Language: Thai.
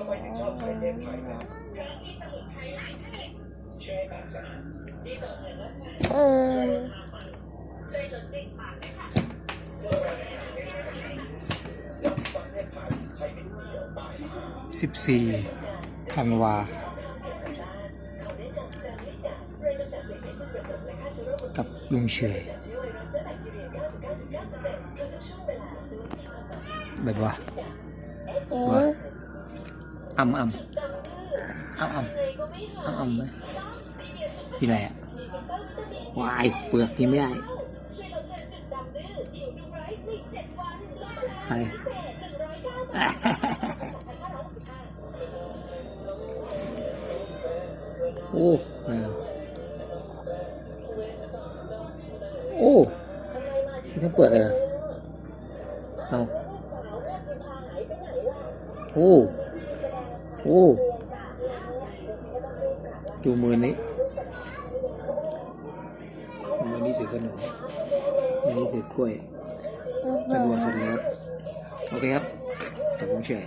ทำไมถึงชอบใช้เล่นไผ่นะช่วยปากสะอาดเออสิบสี่ธันวากับลุงเฉยแบบว่า อออ่ำอ่ำอ่ำอ่ำอ่ำอ่ำไหมที่ไรอะวายเปลือกกินไม่ได้ใครโอ้แมวโอ้นี่ทั้งเปลือกเลยนะเอาโอ้ โอ้ ดูมือนี้ มือนี้ถือขนมมือนี้ถือกล้วยกระบัวเสร็จแล้ว โอเคครับขอบคุณเฉย